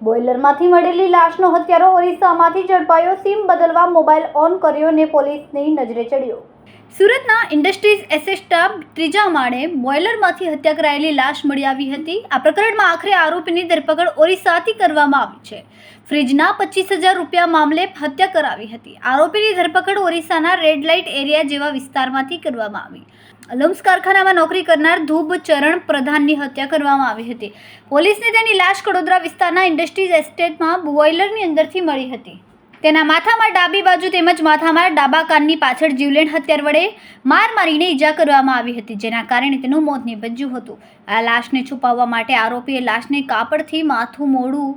બોઇલરમાંથી મળેલી લાશનો હત્યારો ઓરિસ્સામાંથી ઝડપાયો, સીમ બદલવા mobile on કર્યો ને પોલીસની નજરે ચડ્યો. સુરતના ઇન્ડસ્ટ્રીઝ એસેસ્ટા ત્રીજા માળે બોઇલરમાંથી હત્યા કરાયેલી લાશ મળી આવી હતી. આ પ્રકરણમાં આખરે આરોપીની ધરપકડ ઓરિસ્સાથી કરવામાં આવી છે. ફ્રીજના પચીસ હજાર રૂપિયા મામલે હત્યા કરાવી હતી. આરોપીની ધરપકડ ઓરિસ્સાના રેડ લાઇટ એરિયા જેવા વિસ્તારમાંથી કરવામાં આવી. અલમ્સ કારખાનામાં નોકરી કરનાર ધૂબ ચરણ પ્રધાનની હત્યા કરવામાં આવી હતી. પોલીસને તેની લાશ કડોદરા વિસ્તારના ઇન્ડસ્ટ્રીઝ એસ્ટેટમાં બોઇલરની અંદરથી મળી હતી. તેના માથામાં ડાબી બાજુ તેમજ માથામાં ડાબા કાનની પાછળ જીવલેણ હત્યાર વડે માર મારીને ઈજા કરવામાં આવી હતી, જેના કારણે તેનું મોત નીપજ્યું હતું. આ લાશને છુપાવવા માટે આરોપીએ લાશને કાપડથી માથું મોડું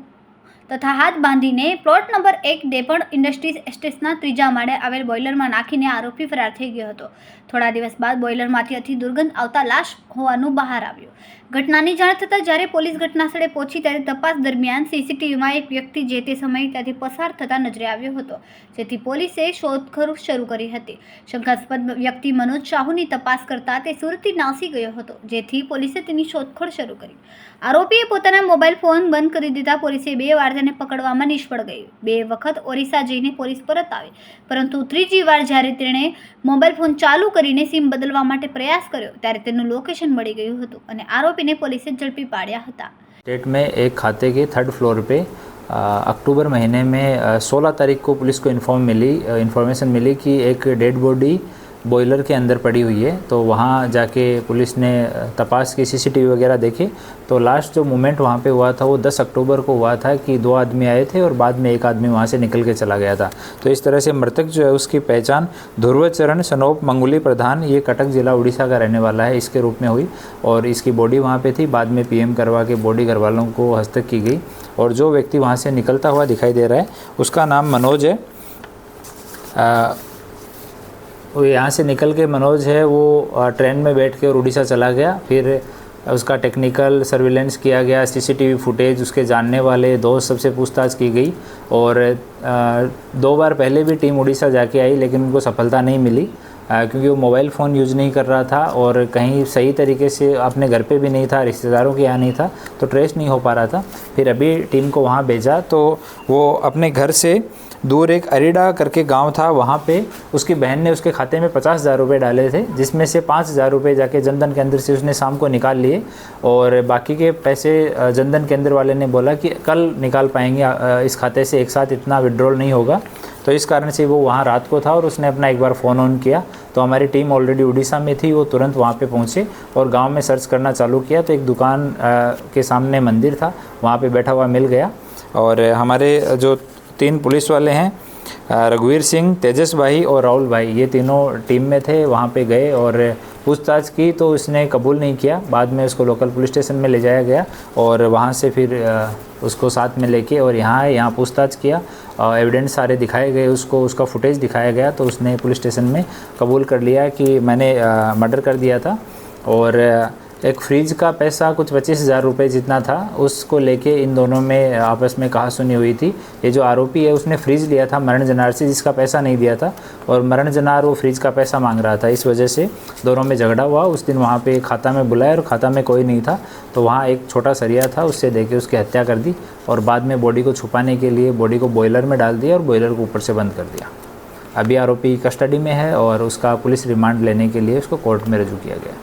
તથા હાથ બાંધીને પ્લોટ નંબર એક ડેપણ ઇન્ડસ્ટ્રીઝ એસ્ટેટ્સના ત્રીજા માળે આવેલ બોઇલરમાં નાખીને આરોપી ફરાર થઈ ગયો હતો. થોડા દિવસ બાદ બોઇલરમાંથી અતિ દુર્ગંધ આવતા લાશ હોવાનું બહાર આવ્યું. ઘટનાની જાણ થતાં જ્યારે પોલીસ ઘટનાસ્થળે પહોંચી ત્યારે તપાસ દરમિયાન સીસીટીવીમાં એક વ્યક્તિ જે તે સમયે ત્યાંથી પસાર થતા નજરે આવ્યો હતો, જેથી પોલીસે શોધખોળ શરૂ કરી હતી. શંકાસ્પદ વ્યક્તિ મનોજ શાહુની તપાસ કરતા તે સુરતથી નાસી ગયો હતો, જેથી પોલીસે તેની શોધખોળ શરૂ કરી. આરોપીએ પોતાના મોબાઈલ ફોન બંધ કરી દીધા, પોલીસે બે વાર તેને પકડવામાં નિષ્ફળ ગઈ બે વખત ઓરિસ્સા જઈને પોલીસ પરત આવી પરંતુ ત્રીજી વાર જ્યારે તેણે મોબાઈલ ફોન ચાલુ કરીને સિમ બદલવા માટે પ્રયાસ કર્યો ત્યારે તેનું લોકેશન મળી ગયું હતું અને આરોપીને પોલીસે ઝડપી પાડ્યા હતા स्टेट में एक खाते के थर्ड फ्लोर पे अ, अक्टूबर महीने में सोलह तारीख को पुलिस को इन्फॉर्म मिली इन्फॉर्मेशन मिली कि एक डेड बॉडी बॉयलर के अंदर पड़ी हुई है तो वहाँ जाके पुलिस ने तपास की, सीसीटीवी वगैरह देखे। तो लास्ट जो मोमेंट वहाँ पे हुआ था, वो 10 अक्टूबर को हुआ था कि दो आदमी आए थे और बाद में एक आदमी वहाँ से निकल के चला गया था। तो इस तरह से मृतक जो है, उसकी पहचान ध्रुव चरण सनोप मंगुली प्रधान, ये कटक जिला उड़ीसा का रहने वाला है, इसके रूप में हुई और इसकी बॉडी वहाँ पर थी। बाद में पीएम करवा के बॉडी घर वालों को हस्तक की गई और जो व्यक्ति वहाँ से निकलता हुआ दिखाई दे रहा है, उसका नाम मनोज है। वो यहाँ से निकल के मनोज है, वो ट्रेन में बैठ के और उड़ीसा चला गया। फिर उसका टेक्निकल सर्विलेंस किया गया सीसीटीवी फुटेज उसके जानने वाले, दोस्त सबसे पूछताछ की गई और दो बार पहले भी टीम उड़ीसा जाके आई, लेकिन उनको सफलता नहीं मिली क्योंकि वो मोबाइल फ़ोन यूज़ नहीं कर रहा था और कहीं सही तरीके से अपने घर पे भी नहीं था, रिश्तेदारों के यहाँ नहीं था तो ट्रेस नहीं हो पा रहा था। फिर अभी टीम को वहाँ भेजा तो वो अपने घर से दूर एक अरीडा करके गाँव था, वहाँ पे उसकी बहन ने उसके खाते में पचास हज़ार रुपये डाले थे, जिसमें से पाँच हज़ार रुपये जाके जनधन के अंदर से उसने शाम को निकाल लिए और बाकी के पैसे जनधन केंद्र वाले ने बोला कि कल निकाल पाएँगे इस खाते से एक साथ इतना विड्रॉल नहीं होगा। तो इस कारण से वो वहाँ रात को था और उसने अपना एक बार फ़ोन ऑन किया। तो हमारी टीम ऑलरेडी उड़ीसा में थी, वो तुरंत वहाँ पे पहुँचे और गाँव में सर्च करना चालू किया। तो एक दुकान के सामने मंदिर था, वहाँ पे बैठा हुआ मिल गया और हमारे जो तीन पुलिस वाले हैं रघुवीर सिंह, तेजस भाई और राहुल भाई। ये तीनों टीम में थे, वहाँ पे गए और पूछताछ की तो उसने कबूल नहीं किया। बाद में उसको लोकल पुलिस स्टेशन में ले जाया गया और वहाँ से फिर उसको साथ में लेके और यहाँ आए, यहाँ पूछताछ किया। एविडेंस सारे दिखाए गए, उसको, उसका फुटेज दिखाया गया तो उसने पुलिस स्टेशन में कबूल कर लिया कि मैंने मर्डर कर दिया था। और एक फ्रिज का पैसा कुछ पच्चीस हज़ार रुपये जितना था, उसको लेके इन दोनों में, आपस में कहा सुनी हुई थी। ये जो आरोपी है, उसने फ्रिज लिया था, मरण जनार से, जिसका पैसा नहीं दिया था, और मरण जनार वो फ्रिज का पैसा मांग रहा था। इस वजह से दोनों में झगड़ा हुआ। उस दिन वहाँ पे खाता में बुलाया, और खाता में कोई नहीं था तो वहाँ एक छोटा सरिया था, उससे दे उसकी हत्या कर दी, और बाद में बॉडी को छुपाने के लिए बॉडी को बॉयलर में डाल दिया, और बॉयलर को ऊपर से बंद कर दिया। अभी आरोपी कस्टडी में है, और उसका पुलिस रिमांड लेने के लिए उसको कोर्ट में रजू किया गया।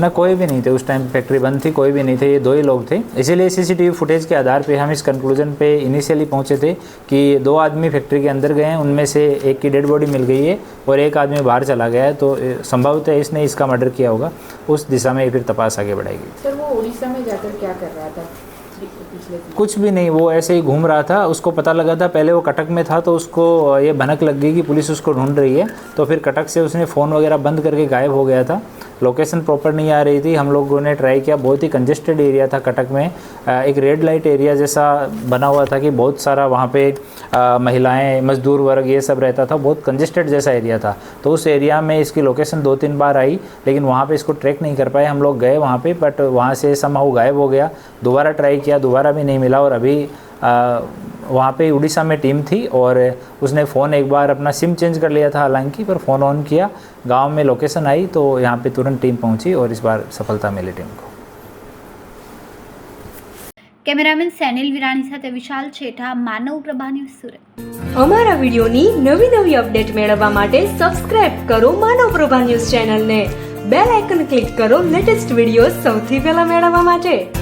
ना कोई भी नहीं थे उस टाइम फैक्ट्री बंद थी कोई भी नहीं थे ये दो ही लोग थे। इसीलिए सीसीटीवी फुटेज के आधार पे हम इस कंक्लूजन पे इनिशियली पहुँचे थे कि दो आदमी फैक्ट्री के अंदर गए हैं उनमें से एक की डेड बॉडी मिल गई है और एक आदमी बाहर चला गया है तो संभवतः इसने इसका मर्डर किया होगा। उस दिशा में फिर तपास आगे बढ़ाएगी सर वो उड़ीसा में जाकर क्या कर रहा था? कुछ भी नहीं, वो ऐसे ही घूम रहा था। उसको पता लगा था, पहले वो कटक में था तो उसको ये भनक लग गई कि पुलिस उसको ढूंढ रही है। तो फिर कटक से उसने फ़ोन वगैरह बंद करके गायब हो गया था। लोकेशन प्रॉपर नहीं आ रही थी। हम लोगों ने ट्राई किया। बहुत ही कंजेस्टेड एरिया था कटक में। एक रेड लाइट एरिया जैसा बना हुआ था कि बहुत सारा वहाँ पे महिलाएँ, मजदूर वर्ग ये सब रहता था। बहुत कंजेस्टेड जैसा एरिया था। तो उस एरिया में इसकी लोकेशन दो तीन बार आई, लेकिन वहाँ पर इसको ट्रैक नहीं कर पाए। हम लोग गए वहाँ पर बट वहाँ से समाऊ गायब हो गया। दोबारा ट्राई किया, दोबारा भी नहीं मिला और अभी वहाँ पे उड़ीसा में टीम थी और उसने फ़ोन एक बार अपना सिम चेंज कर लिया था हालांकि पर फ़ोन ऑन किया गांव में लोकेशन आई तो यहाँ पे तुरंत टीम पहुंची और इस बार सफलता मिली टीम को કેમેરામેન સેનિલ વિરાણી સાથે વિશાલ છેઠા માનવ પ્રભા ન્યૂઝ સુરત અમારા વિડીયોની નવી નવી અપડેટ મેળવવા માટે સબસ્ક્રાઇબ કરો માનવ પ્રભા ન્યૂઝ ચેનલને બેલ આઇકન ક્લિક કરો લેટેસ્ટ વિડીયો સૌથી પહેલા મેળવવા માટે